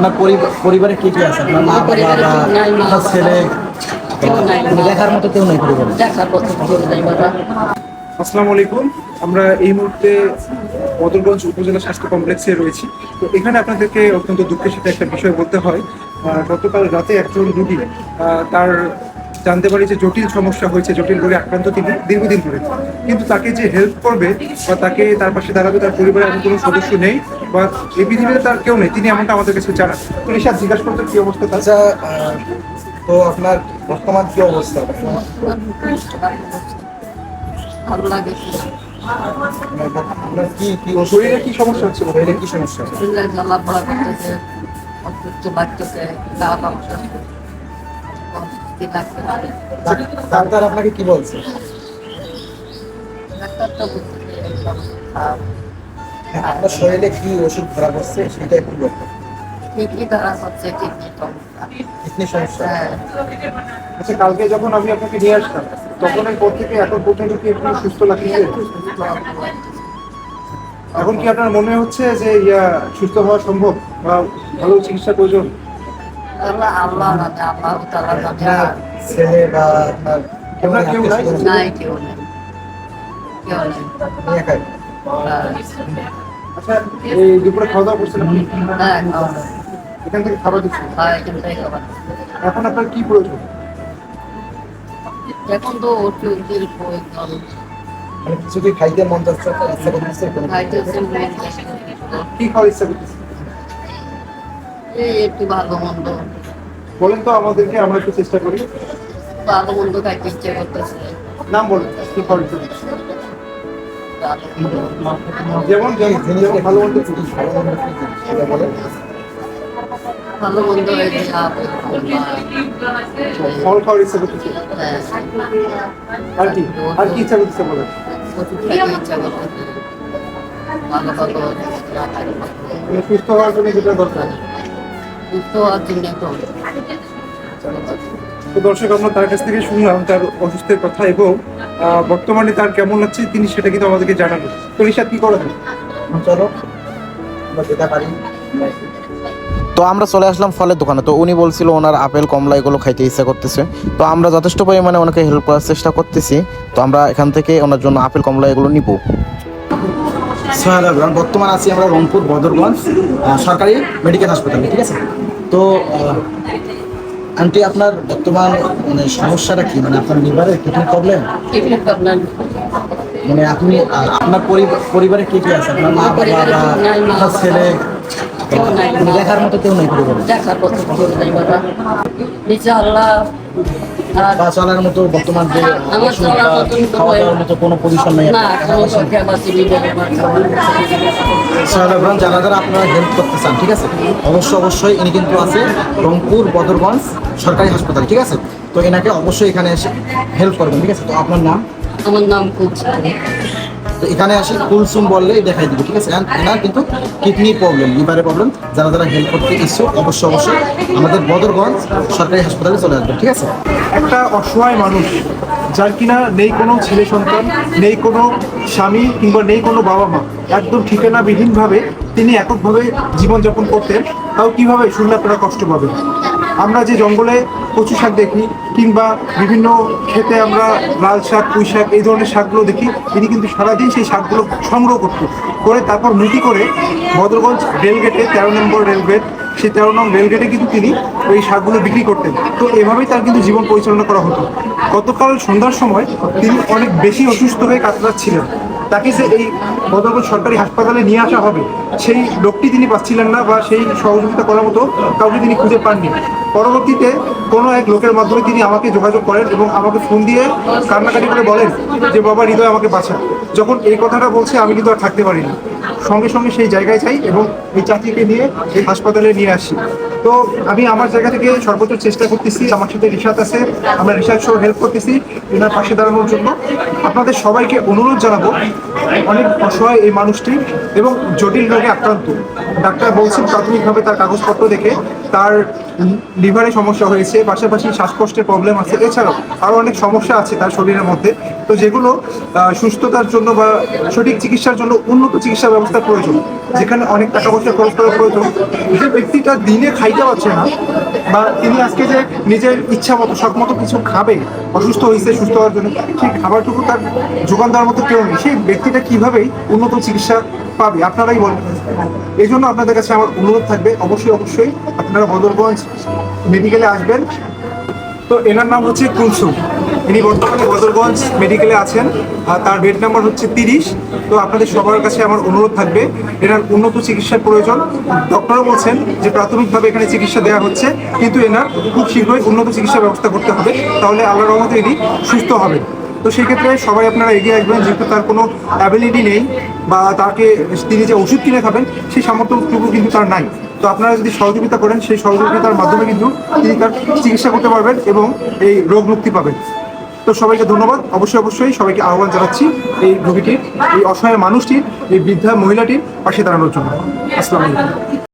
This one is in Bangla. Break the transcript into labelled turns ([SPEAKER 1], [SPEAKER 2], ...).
[SPEAKER 1] আপনার পরিবার- পরিবারে কে কি আছে? আপনার মা বাবা ছেলে? দেখার মতো কেউ নেই পরিবারে?
[SPEAKER 2] দেখার কথা কেউ নাই বাবা।
[SPEAKER 3] আসসালামু আলাইকুম। আমরা এই মুহূর্তে বদরগঞ্জ উপজেলা স্বাস্থ্য কমপ্লেক্সে রয়েছি। তো এখানে আপনাদেরকে অত্যন্ত দুঃখের সাথে একটা বিষয় বলতে হয়। আহ, গতকাল রাতে একজন রুগী আহ, তার জানতে পারি যে জটিল সমস্যা হয়েছে জটিল রোগে আক্রান্ত তিনি দীর্ঘদিন ধরে। কিন্তু তাকে যে হেল্প করবে বা তাকে তার পাশে দাঁড়াবে তার পরিবারের এমন কোনো সদস্য নেই বা এই পৃথিবীতে তার কেউ নেই তিনি এমনটা আমাদের কাছে জানান। তো ঋষাদ জিজ্ঞাসা করতে কি অবস্থা তার?
[SPEAKER 1] আচ্ছা তো আপনার বর্তমান কি অবস্থা?
[SPEAKER 2] ভালো লাগে
[SPEAKER 1] আপনার কি কি
[SPEAKER 3] শরীরে কি সমস্যা হচ্ছে
[SPEAKER 1] শরীরে কি সমস্যা?
[SPEAKER 2] শরীরে জ্বালা পড়া করতেছে অসুস্থ লাগতেছে গা পারে।
[SPEAKER 1] ডাক্তার আপনাকে কি বলছে?
[SPEAKER 2] ডাক্তার তো।
[SPEAKER 1] হ্যাঁ, আপনার শরীরে কি ওষুধ ধরা পড়ছে? সেটা একটু বলুন।
[SPEAKER 2] কিডনি দ্বারা হচ্ছে কিডনি সমস্যা? হ্যাঁ।
[SPEAKER 3] আচ্ছা কালকে যখন আমি আপনাকে নিয়ে আসলাম তখন এর পর থেকে এখন পর্যন্ত কি একটু সুস্থ লাগছে। এখন কি আপনার মনে হচ্ছে যে ইয়া সুস্থ হওয়া সম্ভব? বা ভালো চিকিৎসা প্রয়োজন?
[SPEAKER 2] আল্লাহ আল্লাহ জানে আল্লাহ তাআলা জানে
[SPEAKER 1] ছেলে বা আপনার
[SPEAKER 3] আপনার কেউ নাই?
[SPEAKER 2] নাই কেউ নেই। কেউ নেই।
[SPEAKER 1] একাই।
[SPEAKER 3] আচ্ছা এই দুপুরে খাওয়া দাওয়া করছেন আপনি?
[SPEAKER 2] হ্যাঁ খাওয়া দাওয়া।
[SPEAKER 3] এখান থেকে খাবার দিচ্ছেন
[SPEAKER 2] হ্যাঁ এখান থেকে খাবার
[SPEAKER 3] এখন আপনার কি প্রয়োজন?
[SPEAKER 2] এখন তো প্রয়োজন
[SPEAKER 1] মানে কিছু কি খাইতে মন ইচ্ছা করতেছে
[SPEAKER 3] কি খাওয়ার ইচ্ছা করতেছে?
[SPEAKER 2] এই একটু ভালো মন্দ
[SPEAKER 3] বলেন তো আমাদেরকে আমরা একটু চেষ্টা করি।
[SPEAKER 2] ভালো মন্দ খাইতে ইচ্ছে করতেছে।
[SPEAKER 3] নাম বলেন কি। যেমন যেমন ভালো মন্দ
[SPEAKER 1] ভালো মন্দ
[SPEAKER 3] ফল খাওয়ার ইচ্ছা করতেছে।
[SPEAKER 2] হ্যাঁ,
[SPEAKER 3] আর কি? আর কি ইচ্ছা করতেছে বলেন? মানে সুস্থ হওয়ার জন্য যেটা দরকার।
[SPEAKER 2] জন্য তো
[SPEAKER 3] তো দর্শক আমরা তার কাছ থেকে শুনলাম তার অসুস্থের কথা এবং বর্তমানে তার কেমন লাগছে তিনি সেটা কিন্তু আমাদেরকে জানাবেন। তো ঋষাদ কি করা যায়?
[SPEAKER 1] চলো আমরা যেতে পারি
[SPEAKER 4] তো আমরা চলে আসলাম ফলের দোকানে। তো উনি বলছিল ওনার আপেল কমলা এগুলো খাইতে ইচ্ছা করতেছে। তো আমরা যথেষ্ট পরিমাণে ওনাকে হেল্প করার চেষ্টা করতেছি। তো আমরা এখান থেকে ওনার জন্য আপেল কমলা এগুলো নিব
[SPEAKER 1] বর্তমান আছি আমরা রংপুর বদরগঞ্জ সরকারি মেডিকেল হাসপাতালে ঠিক আছে? তো আন্টি আপনার বর্তমান মানে সমস্যাটা কি? মানে আপনার লিভারের কিডনি প্রবলেম মানে আপনি আপনার পরিবারে কে কি আছে? আপনার মা বাবা বা আপনার ছেলে? দেখার মতো কেউ নেই পরিবারে?
[SPEAKER 2] দেখার মতো কেউ নাই বাবা। নিচে আল্লাহ
[SPEAKER 1] বা চলার মতো বর্তমান যে
[SPEAKER 2] কোনো-
[SPEAKER 1] খাওয়া দাওয়ার মতো কোনো পজিশন নেই।
[SPEAKER 2] না কোনো চোখে বাঁচি বিবেকে
[SPEAKER 1] সোহেল আবরাম যারা যারা আপনারা হেল্প করতে চান ঠিক আছে? অবশ্যই অবশ্যই ইনি কিন্তু আছে রংপুর বদরগঞ্জ সরকারি হাসপাতাল ঠিক আছে? তো এনাকে অবশ্যই এখানে এসে হেল্প করবেন ঠিক আছে? তো আপনার নাম?
[SPEAKER 2] আমার নাম কুচি
[SPEAKER 1] এখানে আসি কুলসুম বললেই দেখাই দিবে, ঠিক আছে? And এনার কিন্তু কিডনি প্রবলেম লিভারের প্রবলেম যারা যারা হেল্প করতে ইচ্ছুক, অবশ্যই অবশ্যই আমাদের বদরগঞ্জ সরকারি হাসপাতালে চলে আসবেন, ঠিক আছে?
[SPEAKER 3] একটা অসহায় মানুষ, যার কিনা নেই কোনো ছেলে সন্তান, নেই কোনো স্বামী কিংবা নেই কোনো বাবা মা, একদম ঠিকানাবিহীনভাবে তিনি এককভাবে জীবনযাপন করতেন, তাও কীভাবে শুনলে আপনারা কষ্ট পাবেন? আমরা যে জঙ্গলে কচু শাক দেখি, কিংবা বিভিন্ন খেতে আমরা লাল শাক, পুঁই শাক, এই ধরনের শাকগুলো দেখি, তিনি কিন্তু সারাদিন সেই শাকগুলো সংগ্রহ করত। করে তারপর মুটি করে বদরগঞ্জ রেলগেটে, তেরো নম্বর রেলগেট, সেই তেরো নং রেলগেটে কিন্তু তিনি ওই শাকগুলো বিক্রি করতেন। তো এভাবেই তার কিন্তু জীবন পরিচালনা করা হতো। গতকাল সন্ধ্যার সময় তিনি অনেক বেশি অসুস্থ হয়ে কাতরাচ্ছিলেন। তাকে যে এই বদরগঞ্জ সরকারি হাসপাতালে নিয়ে আসা হবে, সেই লোকটি তিনি পাচ্ছিলেন না বা সেই সহযোগিতা করার মতো কাউকে তিনি খুঁজে পাননি। পরবর্তীতে কোনো এক লোকের মাধ্যমে তিনি আমাকে যোগাযোগ করেন এবং আমাকে ফোন দিয়ে কান্নাকাটি করে বলেন যে, বাবা, হৃদয় আমাকে বাঁচা। যখন এই কথাটা বলছে, আমি কিন্তু আর থাকতে পারিনি। সঙ্গে সঙ্গে সেই জায়গায় যাই এবং এই চাকরিকে নিয়ে এই হাসপাতালে নিয়ে আসি। তো আমি আমার জায়গা থেকে সর্বোচ্চ চেষ্টা করতেছি, আমার সাথে রিসাত আছে, আমরা রিসার্চ সহ হেল্প করতেছি, এনার পাশে দাঁড়ানোর জন্য। আপনাদের সবাইকে অনুরোধ জানাব, অনেক অসহায় এই মানুষটি এবং জটিল রোগে আক্রান্ত। ডাক্তার বলছেন প্রাথমিকভাবে তার কাগজপত্র দেখে তার লিভারে সমস্যা হয়েছে, পাশাপাশি শ্বাসকষ্টের প্রবলেম আছে। এছাড়াও আরও অনেক সমস্যা আছে তার শরীরের মধ্যে। তো যেগুলো সুস্থতার জন্য জন্য বা সঠিক চিকিৎসার জন্য উন্নত চিকিৎসা ব্যবস্থা প্রয়োজন, যেখানে অনেক টাকা পয়সা খরচ করা প্রয়োজন। যে ব্যক্তিটা দিনে খাইতে পারছে না, বা তিনি আজকে যে নিজের ইচ্ছা মতো সব মতো কিছু খাবে, অসুস্থ হয়েছে, সুস্থ হওয়ার জন্য, সেই খাবারটুকু তার যোগান দেওয়ার মতো কেউ নেই। সেই ব্যক্তিটা কিভাবেই উন্নত চিকিৎসা পাবে, আপনারাই বলেন এই জন্য আপনাদের কাছে আমার অনুরোধ থাকবে, অবশ্যই অবশ্যই আপনারা বদরগঞ্জ মেডিকেলে আসবেন। তো এনার নাম হচ্ছে কুলসুম। ইনি বর্তমানে বদরগঞ্জ মেডিকেলে আছেন তার বেড নাম্বার হচ্ছে তিরিশ। তো আপনাদের সবার কাছে আমার অনুরোধ থাকবে, এনার উন্নত চিকিৎসার প্রয়োজন। ডক্টরও বলছেন যে প্রাথমিকভাবে এখানে চিকিৎসা দেওয়া হচ্ছে, কিন্তু এনার খুব শীঘ্রই উন্নত চিকিৎসা ব্যবস্থা করতে হবে, তাহলে আল্লাহ রহমতে ইনি সুস্থ হবেন। তো সেই ক্ষেত্রে সবাই আপনারা এগিয়ে আসবেন, যেহেতু তার কোনো অ্যাবিলিটি নেই, বা তাকে তিনি যে ওষুধ কিনে খাবেন, সেই সামর্থ্যটুকু কিন্তু তার নাই। তো আপনারা যদি সহযোগিতা করেন, সেই সহযোগিতার মাধ্যমে কিন্তু তিনি তার চিকিৎসা করতে পারবেন এবং এই রোগ মুক্তি পাবেন। তো সবাইকে ধন্যবাদ। অবশ্যই অবশ্যই সবাইকে আহ্বান জানাচ্ছি এই রোগীটির, এই অসহায় মানুষটির, এই বৃদ্ধা মহিলাটির পাশে দাঁড়ানোর জন্য। আসসালামু আলাইকুম।